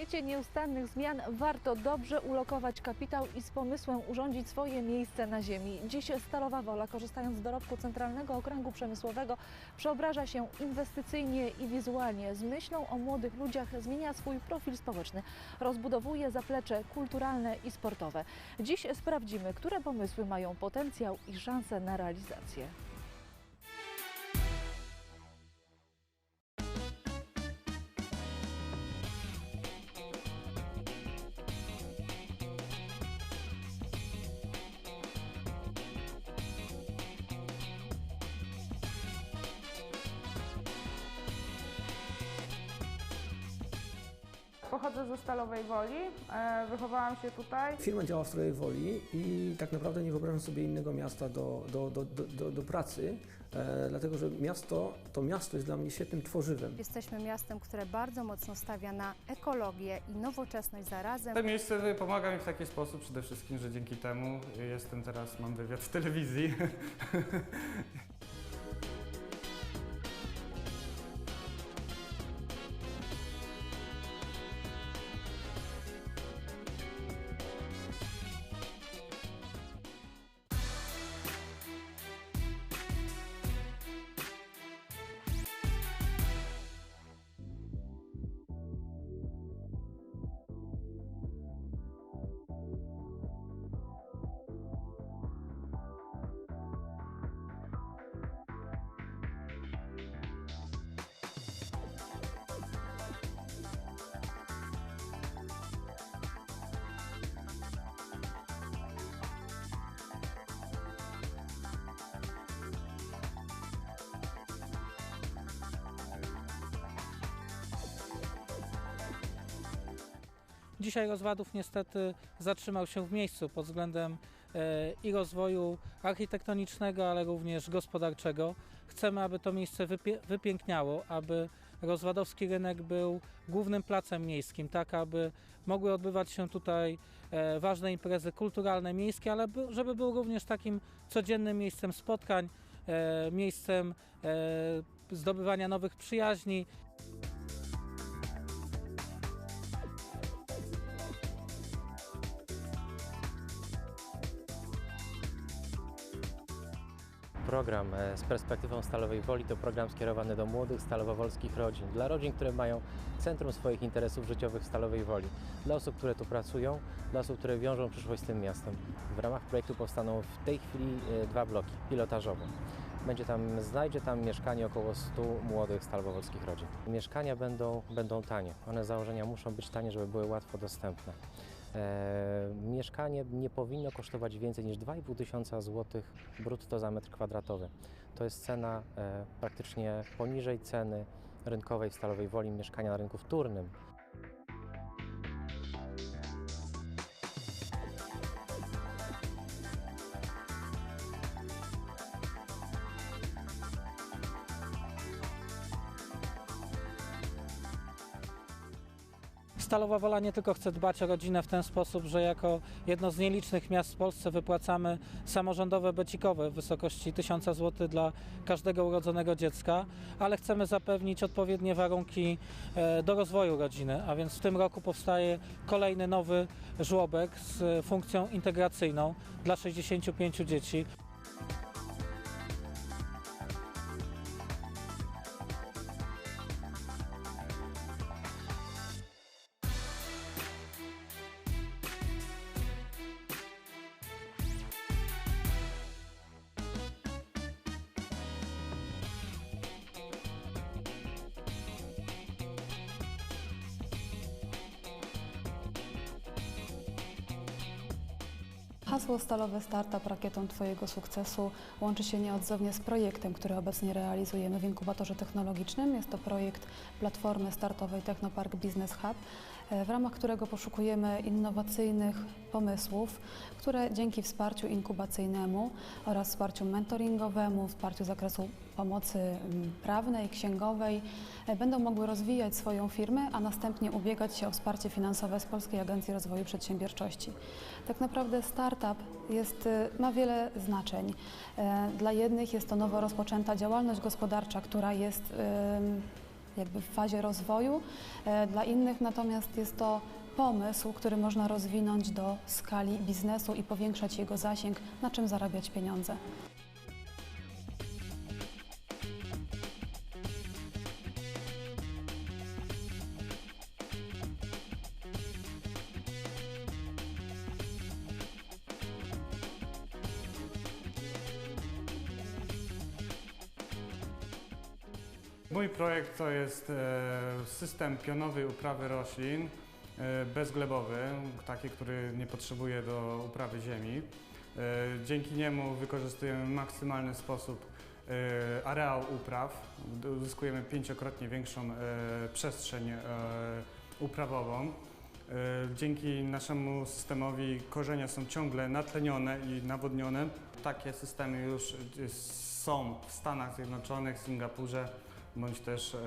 świecie nieustannych zmian warto dobrze ulokować kapitał i z pomysłem urządzić swoje miejsce na ziemi. Dziś Stalowa Wola, korzystając z dorobku Centralnego Okręgu Przemysłowego, przeobraża się inwestycyjnie i wizualnie. Z myślą o młodych ludziach zmienia swój profil społeczny, rozbudowuje zaplecze kulturalne i sportowe. Dziś sprawdzimy, które pomysły mają potencjał i szanse na realizację. Pochodzę ze Stalowej Woli, e, wychowałam się tutaj. Firma działa w Strojowej Woli i tak naprawdę nie wyobrażam sobie innego miasta do, do, do, do, do, do pracy, e, dlatego że miasto, to miasto jest dla mnie świetnym tworzywem. Jesteśmy miastem, które bardzo mocno stawia na ekologię i nowoczesność zarazem. To miejsce pomaga mi w taki sposób przede wszystkim, że dzięki temu jestem teraz, mam wywiad w telewizji. Dzisiaj rozwadów niestety zatrzymał się w miejscu pod względem e, i rozwoju architektonicznego, ale również gospodarczego. Chcemy, aby to miejsce wypiękniało, aby rozwadowski rynek był głównym placem miejskim, tak aby mogły odbywać się tutaj e, ważne imprezy kulturalne, miejskie, ale by, żeby był również takim codziennym miejscem spotkań, e, miejscem zdobywania nowych przyjaźni, Program e, z perspektywą Stalowej Woli to program skierowany do młodych stalowowolskich rodzin, dla rodzin, które mają centrum swoich interesów życiowych w Stalowej Woli, dla osób, które tu pracują, dla osób, które wiążą przyszłość z tym miastem. W ramach projektu powstaną w tej chwili e, dwa bloki pilotażowo. Będzie tam, znajdzie tam mieszkanie około 100 młodych stalowowolskich rodzin. Mieszkania będą, będą tanie. One z założenia muszą być tanie, żeby były łatwo dostępne. E, mieszkanie nie powinno kosztować więcej niż 2,5 tysiąca złotych brutto za metr kwadratowy. To jest cena e, praktycznie poniżej ceny rynkowej w Stalowej Woli mieszkania na rynku wtórnym. Stalowa Wola nie tylko chce dbać o rodzinę w ten sposób, że jako jedno z nielicznych miast w Polsce wypłacamy samorządowe becikowe w wysokości 1000 zł dla każdego urodzonego dziecka, ale chcemy zapewnić odpowiednie warunki e, do rozwoju rodziny, a więc w tym roku powstaje kolejny nowy żłobek z funkcją integracyjną dla 65 dzieci. Hasło Stalowy Startup Rakietą Twojego Sukcesu łączy się nieodzownie z projektem, który obecnie realizujemy w inkubatorze technologicznym. Jest to projekt platformy startowej Technopark Business Hub, w ramach którego poszukujemy innowacyjnych pomysłów, które dzięki wsparciu inkubacyjnemu oraz wsparciu mentoringowemu, wsparciu zakresu pomocy mm, prawnej, księgowej e, będą mogły rozwijać swoją firmę, a następnie ubiegać się o wsparcie finansowe z Polskiej Agencji Rozwoju Przedsiębiorczości. Tak naprawdę startup jest, e, ma wiele znaczeń. E, Dla jednych jest to nowo rozpoczęta działalność gospodarcza, która jest jakby w fazie rozwoju. E, Dla innych natomiast jest to pomysł, który można rozwinąć do skali biznesu i powiększać jego zasięg, na czym zarabiać pieniądze. Mój projekt to jest e, system pionowej uprawy roślin e, bezglebowy, taki, który nie potrzebuje do uprawy ziemi. E, Dzięki niemu wykorzystujemy w maksymalny sposób areał upraw, uzyskujemy pięciokrotnie większą przestrzeń uprawową. Dzięki naszemu systemowi korzenie są ciągle natlenione i nawodnione. Takie systemy już są w Stanach Zjednoczonych, Singapurze bądź też e,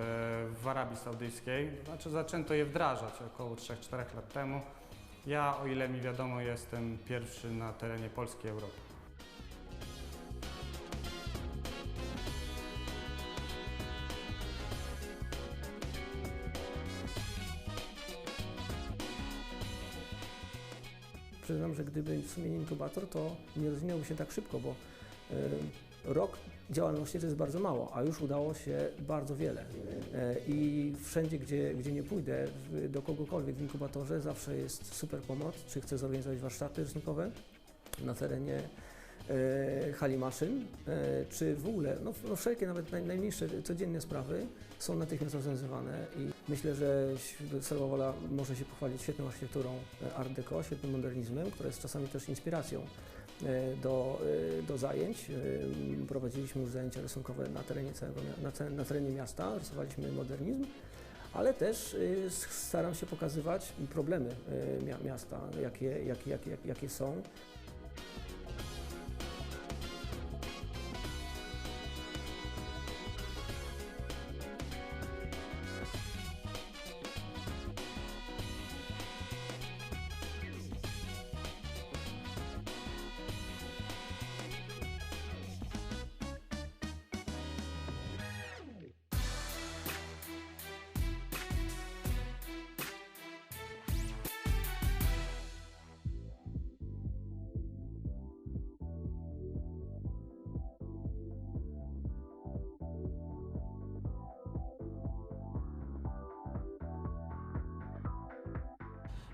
w Arabii Saudyjskiej. Znaczy zaczęto je wdrażać około 3-4 lat temu. Ja, o ile mi wiadomo, jestem pierwszy na terenie Polski Europy. Przyznam, że gdyby w sumie nie inkubator, to nie rozwinąłby się tak szybko, bo y, rok działalności to jest bardzo mało, a już udało się bardzo wiele. Y, I wszędzie, gdzie, gdzie nie pójdę, do kogokolwiek w inkubatorze, zawsze jest super pomoc, czy chcę zorganizować warsztaty rysunkowe na terenie e, hali maszyn, e, czy w ogóle, no, no wszelkie nawet naj, najmniejsze codzienne sprawy są natychmiast rozwiązywane i myślę, że Selwa Wola może się pochwalić świetną architekturą e, Art Deco, świetnym modernizmem, która jest czasami też inspiracją e, do, e, do zajęć. E, Prowadziliśmy już zajęcia rysunkowe na terenie całego, na, na terenie miasta, rysowaliśmy modernizm, ale też e, staram się pokazywać problemy e, mia- miasta, jakie, jakie, jakie, jakie są.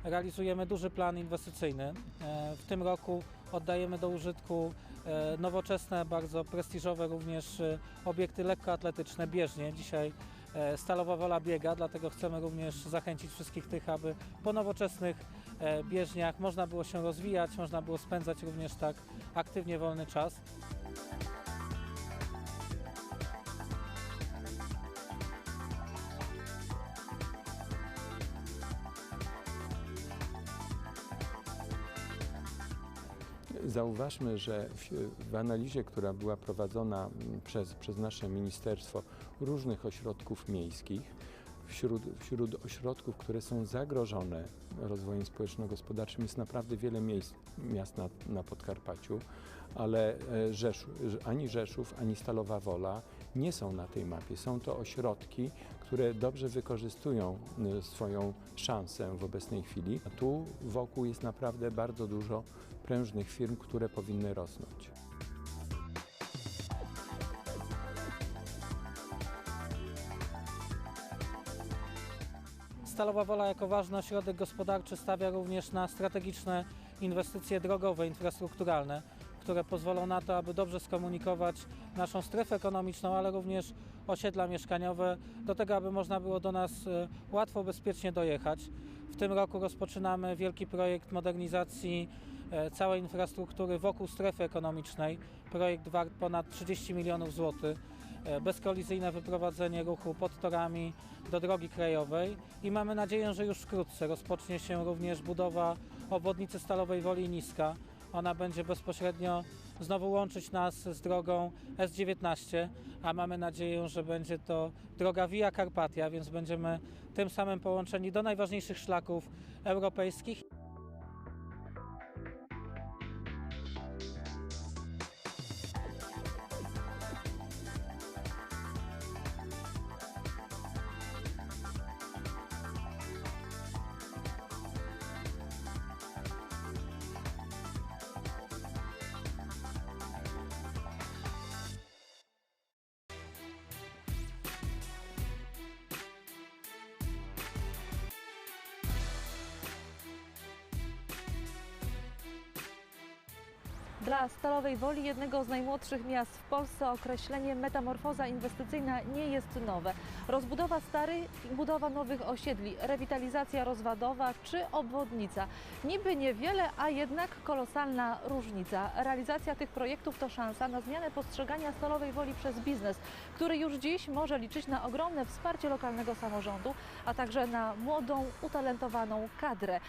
Realizujemy duży plan inwestycyjny. E, W tym roku oddajemy do użytku e, nowoczesne, bardzo prestiżowe również e, obiekty lekkoatletyczne, bieżnie. Dzisiaj Stalowa Wola biega, dlatego chcemy również zachęcić wszystkich tych, aby po nowoczesnych bieżniach można było się rozwijać, można było spędzać również tak aktywnie wolny czas. Zauważmy, że w, w analizie, która była prowadzona mm, przez, przez nasze ministerstwo różnych ośrodków miejskich, wśród, wśród ośrodków, które są zagrożone rozwojem społeczno-gospodarczym jest naprawdę wiele miejsc, miast na, na Podkarpaciu, ale e, Rzeszów, ani Rzeszów, ani Stalowa Wola nie są na tej mapie. Są to ośrodki, które dobrze wykorzystują y, swoją szansę w obecnej chwili. A tu wokół jest naprawdę bardzo dużo prężnych firm, które powinny rosnąć. Stalowa Wola jako ważny ośrodek gospodarczy stawia również na strategiczne inwestycje drogowe, infrastrukturalne, które pozwolą na to, aby dobrze skomunikować naszą strefę ekonomiczną, ale również osiedla mieszkaniowe, do tego, aby można było do nas e, łatwo, bezpiecznie dojechać. W tym roku rozpoczynamy wielki projekt modernizacji e, całej infrastruktury wokół strefy ekonomicznej. Projekt wart ponad 30 milionów złotych. E, Bezkolizyjne wyprowadzenie ruchu pod torami do drogi krajowej i mamy nadzieję, że już wkrótce rozpocznie się również budowa obwodnicy Stalowej Woli Niska. Ona będzie bezpośrednio znowu łączyć nas z drogą S19, a mamy nadzieję, że będzie to droga Via Carpatia, więc będziemy tym samym połączeni do najważniejszych szlaków europejskich. Dla Stalowej Woli, jednego z najmłodszych miast w Polsce, określenie metamorfoza inwestycyjna nie jest nowe. Rozbudowa starych i budowa nowych osiedli, rewitalizacja rozwadowa czy obwodnica. Niby niewiele, a jednak kolosalna różnica. Realizacja tych projektów to szansa na zmianę postrzegania Stalowej Woli przez biznes, który już dziś może liczyć na ogromne wsparcie lokalnego samorządu, a także na młodą, utalentowaną kadrę.